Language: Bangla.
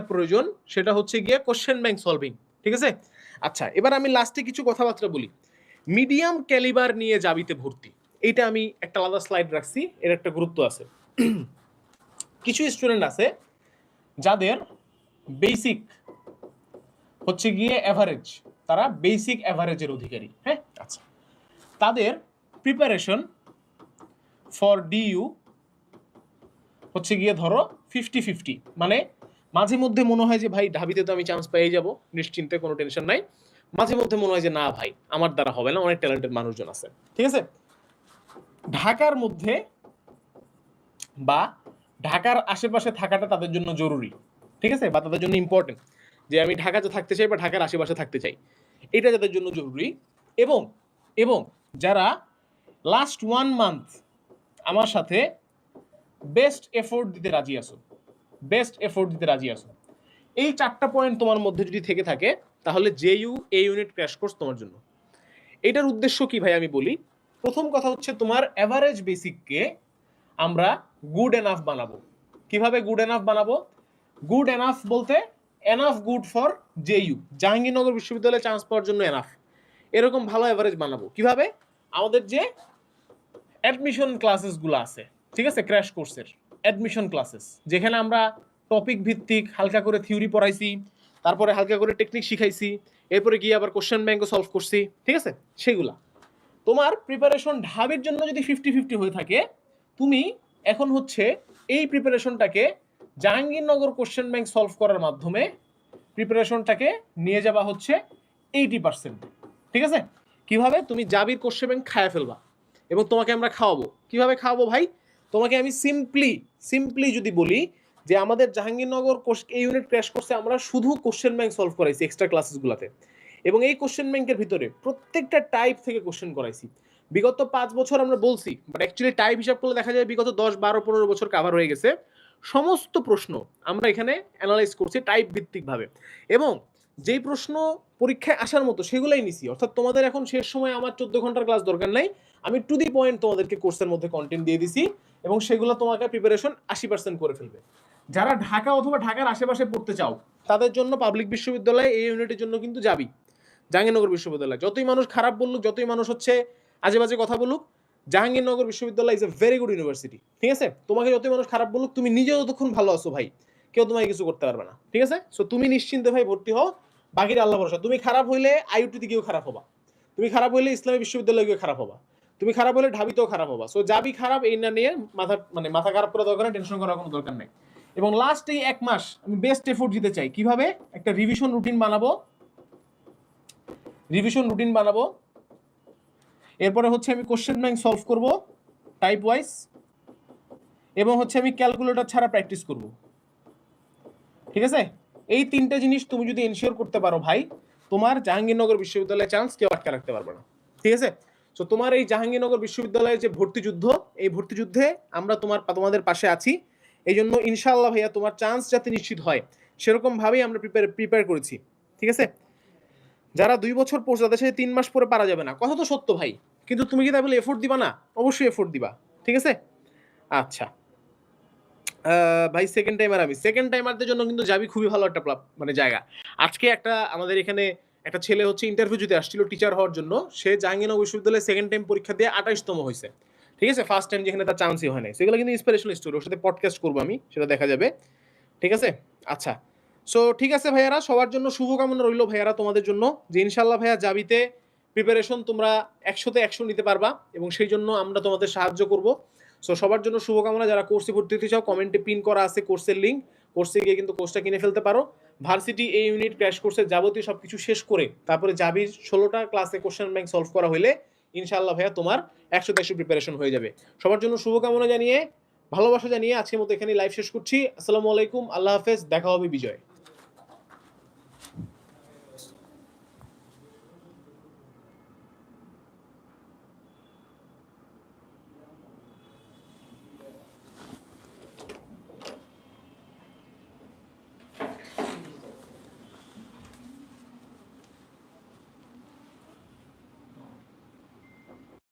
প্রয়োজন সেটা হচ্ছে গিয়ে কোশ্চেন ব্যাংক সলভিং ঠিক আছে? আচ্ছা এবার আমি লাস্টে কিছু কথাবার্তা বলি। মিডিয়াম ক্যালিবার নিয়ে জাবিতে ভর্তি এইটা আমি একটা আলাদা স্লাইড রাখছি এর একটা গুরুত্ব আছে। কিছু স্টুডেন্ট আছে যাদের বেসিক হচ্ছে গিয়ে অ্যাভারেজ তারা বেসিক অ্যাভারেজের অধিকারী হ্যাঁ? আচ্ছা। তাদের প্রিপারেশন ফর ডিইউ হচ্ছে গিয়ে ধরো ফিফটি ফিফটি মানে মাঝে মধ্যে মনে হয় যে, ভাই, ঢাবিতে তো আমি চান্স পেয়ে যাব, নিশ্চিন্তে কোনো টেনশন নাই। মাঝে মধ্যে মনে হয় যে, না, ভাই, আমার দ্বারা হবে না, অনেক ট্যালেন্টেড মানুষজন আছে। ঠিক আছে? ঢাকার মধ্যে বা ঢাকার আশেপাশে থাকাটা তাদের জন্য জরুরি, ঠিক আছে? বা তাদের জন্য ইম্পর্টেন্ট যে, আমি ঢাকাতে থাকতে চাই বা ঢাকার আশেপাশে থাকতে চাই, এটা যাদের জন্য জরুরি। এবং এবং যারা লাস্ট ওয়ান মান্থ আমার সাথে বেস্ট এফোর্ট দিতে রাজি আসো বেস্ট এফোর্ট দিতে রাজি আসো এই চারটা পয়েন্ট তোমার মধ্যে যদি থেকে থাকে, তাহলে J U A unit crash course তোমার জন্য। এটার উদ্দেশ্য কি ভাই আমি বলি? প্রথম কথা হচ্ছে তোমার অ্যাভারেজ বেসিককে আমরা গুড এনাফ বানাবো। কীভাবে গুড এনাফ বানাবো? গুড এনাফ বলতে enough good for J U Jahangirnagar বিশ্ববিদ্যালয়ে চান্স পাওয়ার জন্য এনাফ এরকম ভালো অ্যাভারেজ বানাবো। কীভাবে? আমাদের যে অ্যাডমিশন ক্লাসেসগুলো আছে, ঠিক আছে? ক্র্যাশ কোর্সের অ্যাডমিশন ক্লাসেস যেখানে আমরা টপিক ভিত্তিক হালকা করে থিওরি পড়াইছি, তারপরে হালকা করে টেকনিক শিখাইছি, এরপরে গিয়ে আবার কোশ্চেন ব্যাংকও সলভ করছি, ঠিক আছে? সেগুলা তোমার প্রিপারেশন ঢাবের জন্য যদি ফিফটি ফিফটি হয়ে থাকে, তুমি এখন হচ্ছে এই প্রিপারেশনটাকে জাহাঙ্গীরনগর কোশ্চেন ব্যাংক সলভ করার মাধ্যমে প্রিপারেশনটাকে নিয়ে যাওয়া হচ্ছে এইটি পার্সেন্ট ঠিক আছে? কীভাবে? তুমি জাবির কোশ্চেন ব্যাংক খায়া ফেলবা। এবং তোমাকে আমরা খাওয়াবো। কীভাবে খাওয়াবো ভাই? তোমাকে আমি সিম্পলি সিম্পলি যদি বলি যে আমাদের জাহাঙ্গীরনগর এই ইউনিট ক্র্যাশ করছে, আমরা শুধু কোশ্চেন ব্যাংক সলভ করাইছি এক্সট্রা ক্লাসেসগুলোতে এবং এই কোশ্চেন ব্যাংকের ভিতরে প্রত্যেকটা টাইপ থেকে কোশ্চেন করাইছি। বিগত পাঁচ বছর আমরা বলছি বাট অ্যাকচুয়ালি টাইপ হিসাব করলে দেখা যায় বিগত দশ, বারো, পনেরো বছর কাভার হয়ে গেছে। সমস্ত প্রশ্ন আমরা এখানে অ্যানালাইজ করছি টাইপ ভিত্তিকভাবে। এবং যেই প্রশ্ন পরীক্ষায় আসার মতো সেগুলাই নিছি। অর্থাৎ তোমাদের এখন শেষ সময়, আমার চোদ্দ ঘণ্টার ক্লাস দরকার নাই। আমি টু দি পয়েন্ট তোমাদেরকে কোর্সের মধ্যে কন্টেন্ট দিয়ে দিছি এবং সেগুলো তোমাকে প্রিপারেশন আশি পার্সেন্ট করে ফেলবে। যারা ঢাকা অথবা ঢাকার আশেপাশে পড়তে চাও তাদের জন্য পাবলিক বিশ্ববিদ্যালয়ে এই ইউনিটের জন্য কিন্তু যাবি। জাহাঙ্গীরনগর বিশ্ববিদ্যালয়। যতই মানুষ খারাপ বলুক যতই মানুষ হচ্ছে আজে বাজে কথা বলুক জাহাঙ্গীরনগর বিশ্ববিদ্যালয় is a very good university ঠিক আছে? তোমাকে যতই মানুষ খারাপ বলুক তুমি নিজেও যতক্ষণ ভালো আছো ভাই কেউ তোমাকে কিছু করতে পারবে না। ঠিক আছে? সো তুমি নিশ্চিন্তে ভাই ভর্তি হও বাকির আল্লাহ ভরসা। তুমি খারাপ হইলে আইউটিতে গিয়েও খারাপ হবা। তুমি খারাপ হইলে ইসলামী বিশ্ববিদ্যালয়ে গিয়ে খারাপ হবা। তুমি খারাপ হলে ঢাবিতেও খারাপ হবা। সো যাবি খারাপ, এই না নিয়ে মাথা মানে মাথা খারাপ করা দরকার টেনশন করার কোনো দরকার নেই। এবং লাস্ট এই এক মাস আমি বেস্ট এফোর্ট দিতে চাই। কীভাবে? একটা রিভিশন রুটিন বানাবো। রিভিশন রুটিন বানাবো। এরপরে হচ্ছে আমি কোশ্চেন ব্যাংক সলভ করব টাইপ ওয়াইজ এবং হচ্ছে আমি ক্যালকুলেটর ছাড়া প্র্যাকটিস করব। ঠিক আছে? এই তিনটা জিনিস তুমি যদি এনশিওর করতে পারো ভাই, তোমার জাহাঙ্গীরনগর বিশ্ববিদ্যালয়ে চান্স কেউ আটকে রাখতে পারবে না। ঠিক আছে? তো তোমার এই জাহাঙ্গীরনগর বিশ্ববিদ্যালয়ের যে ভর্তি যুদ্ধ, এই ভর্তি যুদ্ধে আমরা তোমার তোমাদের পাশে আছি। এই জন্য ইনশাআল্লাহ ভাইয়া তোমার চান্স যাতে নিশ্চিত হয়। সেরকম ভাবেই আমরা প্রিপেয়ার প্রিপেয়ার করেছি। ঠিক আছে? যারা দুই বছর পড়ছে, তাদের সাথে তিন মাস পরে পারা যাবে না। কথা তো সত্য ভাই। কিন্তু তুমি কি তাই বলে এফোর্ট দিবা না? অবশ্যই এফোর্ট দিবা। ঠিক আছে? আচ্ছা। ভাই সেকেন্ড টাইমার আমি। সেকেন্ড টাইমারদের জন্য কিন্তু যাবি খুবই ভালো একটা মানে জায়গা। আজকে একটা আমাদের এখানে একটা ছেলে হচ্ছে ইন্টারভিউ দিতে আসছিল টিচার হওয়ার জন্য, সে জাহাঙ্গীরনগর বিশ্ববিদ্যালয়ে সেকেন্ড টাইম পরীক্ষা দিয়ে আঠাশতম হয়েছে। ঠিক আছে? ফার্স্ট টাইম যেখানে তার চান্সই হয় নাই। সেগুলো কিন্তু ইন্সপিরেশনাল স্টোরি ওর সাথে পডকাস্ট করব আমি, সেটা দেখা যাবে। ঠিক আছে? আচ্ছা। সো ঠিক আছে ভাইয়ারা, সবার জন্য শুভকামনা রইল ভাইয়ারা তোমাদের জন্য। যে ইনশাল্লাহ ভাইয়া যাবিতে প্রিপারেশন তোমরা একশোতে একশো নিতে পারবা এবং সেই জন্য আমরা তোমাদের সাহায্য করব। সো সবার জন্য শুভকামনা। যারা কোর্সে ভর্তি হতে চাও কমেন্টে পিন করা আছে কোর্সের লিঙ্ক কোর্সে গিয়ে কিন্তু কোর্সটা কিনে ফেলতে পারো। ভার্সিটি এই ইউনিট ক্র্যাশ কোর্সের যাবতীয় সব কিছু শেষ করে তারপরে যাবি ষোলোটা ক্লাসে কোশ্চেন ব্যাংক সলভ করা হইলে ইনশাআল্লাহ ভাইয়া তোমার একশো দেড়শো প্রিপারেশন হয়ে যাবে। সবার জন্য শুভকামনা জানিয়ে, ভালোবাসা জানিয়ে আজকের মতো এখানে লাইভ শেষ করছি। আসসালামু আলাইকুম, আল্লাহ হাফেজ, দেখা হবে বিজয়।